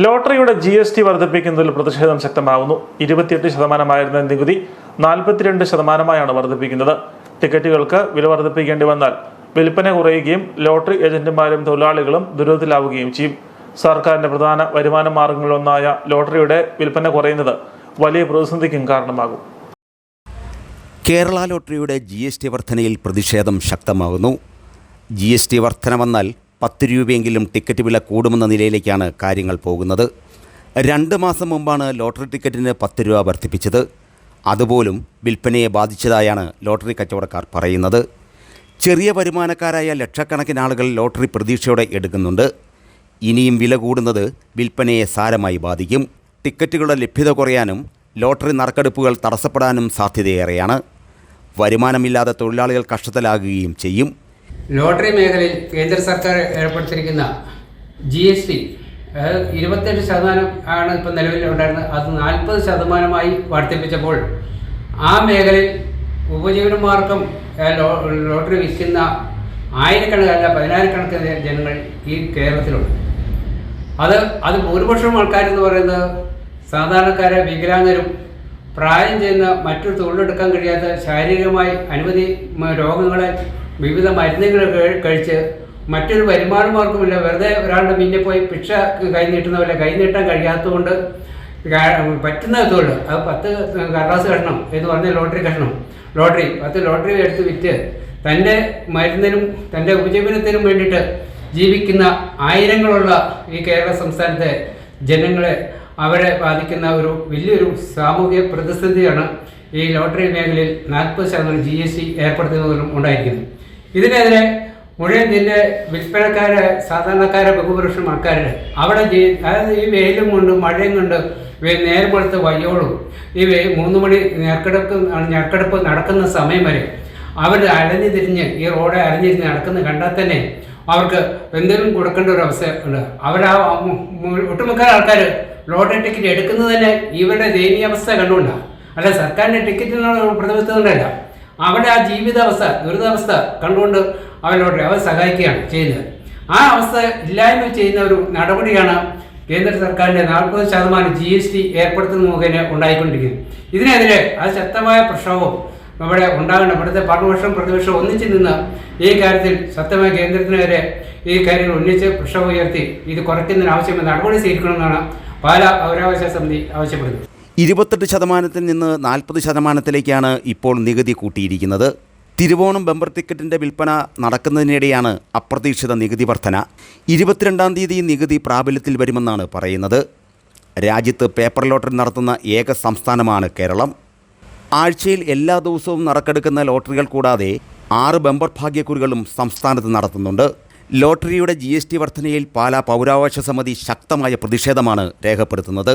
ലോട്ടറിയുടെ G S T വർദ്ധിപ്പിക്കുന്നതിൽ പ്രതിഷേധം ശക്തമാകുന്നു ഇരുപത്തിയെട്ട് ശതമാനമായിരുന്ന നികുതി നാൽപ്പത്തിരണ്ട് ശതമാനമായാണ് വർദ്ധിപ്പിക്കുന്നത്. ടിക്കറ്റുകൾക്ക് വില വർദ്ധിപ്പിക്കേണ്ടി വന്നാൽ വിൽപ്പന കുറയുകയും ലോട്ടറി ഏജന്റുമാരും തൊഴിലാളികളും ദുരിതത്തിലാവുകയും ചെയ്യും. സർക്കാരിന്റെ പ്രധാന വരുമാന മാർഗങ്ങളിലൊന്നായ ലോട്ടറിയുടെ വിൽപ്പന കുറയുന്നത് വലിയ പ്രതിസന്ധിക്കും കാരണമാകും. കേരള ലോട്ടറിയുടെ ജി എസ് ടി വർധനയിൽ പ്രതിഷേധം ശക്തമാകുന്നു. ജി എസ് ടി വർധന വന്നാൽ പത്ത് രൂപയെങ്കിലും ടിക്കറ്റ് വില കൂടുമെന്ന നിലയിലേക്കാണ് കാര്യങ്ങൾ പോകുന്നത്. രണ്ട് മാസം മുമ്പാണ് ലോട്ടറി ടിക്കറ്റിന് പത്ത് രൂപ വർദ്ധിപ്പിച്ചത്. അതുപോലും വിൽപ്പനയെ ബാധിച്ചതായാണ് ലോട്ടറി കച്ചവടക്കാർ പറയുന്നത്. ചെറിയ വരുമാനക്കാരായ ലക്ഷക്കണക്കിന് ആളുകൾ ലോട്ടറി പ്രതീക്ഷയോടെ എടുക്കുന്നുണ്ട്. ഇനിയും വില കൂടുന്നത് വിൽപ്പനയെ സാരമായി ബാധിക്കും. ടിക്കറ്റുകളുടെ ലഭ്യത കുറയാനും ലോട്ടറി നറുക്കെടുപ്പുകൾ തടസ്സപ്പെടാനും സാധ്യതയേറെയാണ്. വരുമാനമില്ലാതെ തൊഴിലാളികൾ കഷ്ടത്തിലാകുകയും ചെയ്യും. ലോട്ടറി മേഖലയിൽ കേന്ദ്ര സർക്കാർ ഏർപ്പെടുത്തിയിരിക്കുന്ന ജി എസ് ടി അതായത് ഇരുപത്തെട്ട് ശതമാനം ആണ് ഇപ്പം നിലവിൽ ഉണ്ടായിരുന്നത്. അത് നാൽപ്പത് ശതമാനമായി വർദ്ധിപ്പിച്ചപ്പോൾ ആ മേഖലയിൽ ഉപജീവനമാർഗം ലോട്ടറി വിൽക്കുന്ന ആയിരക്കണക്കല്ല പതിനായിരക്കണക്കിന് ജനങ്ങൾ ഈ കേരളത്തിലുണ്ട്. അത് അത് ഭൂരിപക്ഷം ആൾക്കാരെന്ന് പറയുന്നത് സാധാരണക്കാരെ വികലാംഗരും പ്രായം ചെയ്യുന്ന മറ്റു തൊഴിലെടുക്കാൻ കഴിയാത്ത ശാരീരികമായി അനവധി രോഗങ്ങളെ വിവിധ മരുന്നുകൾ കഴി- കഴിച്ച് മറ്റൊരു വരുമാന മാർഗമില്ല വെറുതെ ഒരാളുടെ മുന്നിൽ പോയി ഭിക്ഷ കൈ നീട്ടുന്ന പോലെ കൈ നീട്ടാൻ കഴിയാത്തതുകൊണ്ട് പറ്റുന്ന തൊഴിൽ അത് പത്ത് കടലാസ് കഷണം എന്ന് പറഞ്ഞ ലോട്ടറി കഷണം ലോട്ടറി പത്ത് ലോട്ടറി എടുത്ത് വിറ്റ് തന്റെ മരുന്നിനും തന്റെ ഉപജീവനത്തിനും വേണ്ടിയിട്ട് ജീവിക്കുന്ന ആയിരങ്ങളുള്ള ഈ കേരള സംസ്ഥാനത്തെ ജനങ്ങളെ അവരെ ബാധിക്കുന്ന ഒരു വലിയൊരു സാമൂഹിക പ്രതിസന്ധിയാണ് ഈ ലോട്ടറി മേഖലയിൽ നാൽപ്പത് ശതമാനം ജി എസ് ടി ഏർപ്പെടുത്തുന്നതിലും ഉണ്ടായിരിക്കുന്നത്. ഇതിനെതിരെ മുഴുവൻ ഇതിന്റെ വിൽപ്പനക്കാരെ സാധാരണക്കാരെ ബഹുഭൂരിപക്ഷം ആൾക്കാരുടെ അവിടെ ജീ- അതായത് ഈ വെയിലും കൊണ്ട് മഴയും കൊണ്ട് നേരം കൊടുത്ത് വയ്യോളും ഈ വേ മൂന്ന് മണി ഞെർക്കെടുപ്പ് ഞെർക്കെടുപ്പ് നടക്കുന്ന സമയം വരെ അവർ അലഞ്ഞു തിരിഞ്ഞ് ഈ റോഡ് അലഞ്ഞു തിരിഞ്ഞ് നടക്കുന്ന കണ്ടാൽ തന്നെ അവർക്ക് എന്തെങ്കിലും കൊടുക്കേണ്ട ഒരു അവസ്ഥ ഉണ്ട്. അവർ ആ ഒട്ടുമിക്ക ആൾക്കാർ ലോട്ടറി ടിക്കറ്റ് എടുക്കുന്നത് തന്നെ ഇവരുടെ ദയനീയാവസ്ഥ കണ്ടുകൊണ്ടാണ് അല്ല സർക്കാരിന്റെ ടിക്കറ്റിനുള്ള പ്രതിബദ്ധതകൊണ്ടല്ല അവരുടെ ആ ജീവിതാവസ്ഥ ദുരിതാവസ്ഥ കണ്ടുകൊണ്ട് അവനോട് അവൻ സഹായിക്കുകയാണ് ചെയ്യുന്നത്. ആ അവസ്ഥ ഇല്ലായ്മ ചെയ്യുന്ന ഒരു നടപടിയാണ് കേന്ദ്ര സർക്കാരിന്റെ നാൽപ്പത് ശതമാനം ജി എസ് ടി ഏർപ്പെടുത്തുന്ന മുഖേന ഉണ്ടായിക്കൊണ്ടിരിക്കുന്നത്. ഇതിനെതിരെ ആ ശക്തമായ പ്രശ്നവും നമ്മുടെ ഉണ്ടാകണം. ഇവിടുത്തെ ഭരണപക്ഷം പ്രതിപക്ഷം ഒന്നിച്ചു നിന്ന് ഈ കാര്യത്തിൽ ശക്തമായ കേന്ദ്രത്തിനെതിരെ ഈ കാര്യങ്ങൾ ഒന്നിച്ച് പ്രക്ഷോഭം ഉയർത്തി ഇത് കുറയ്ക്കുന്നതിന് ആവശ്യമായ നടപടി സ്വീകരിക്കണമെന്നാണ് പാലാ പൗരാവകാശ സമിതി ആവശ്യപ്പെടുന്നത്. ഇരുപത്തെട്ട് ശതമാനത്തിൽ നിന്ന് നാൽപ്പത് ശതമാനത്തിലേക്കാണ് ഇപ്പോൾ നികുതി കൂട്ടിയിരിക്കുന്നത്. തിരുവോണം ബമ്പർ ടിക്കറ്റിന്റെ വിൽപ്പന നടക്കുന്നതിനിടെയാണ് അപ്രതീക്ഷിത നികുതി വർധന. ഇരുപത്തിരണ്ടാം തീയതി നികുതി പ്രാബല്യത്തിൽ വരുമെന്നാണ് പറയുന്നത്. രാജ്യത്ത് പേപ്പർ ലോട്ടറി നടത്തുന്ന ഏക സംസ്ഥാനമാണ് കേരളം. ആഴ്ചയിൽ എല്ലാ ദിവസവും നറുക്കെടുക്കുന്ന ലോട്ടറികൾ കൂടാതെ ആറ് ബമ്പർ ഭാഗ്യക്കുറികളും സംസ്ഥാനത്ത് നടത്തുന്നുണ്ട്. ലോട്ടറിയുടെ ജി എസ് ടി വർധനയിൽ പാലാ പൗരാവകാശ സമിതി ശക്തമായ പ്രതിഷേധമാണ് രേഖപ്പെടുത്തുന്നത്.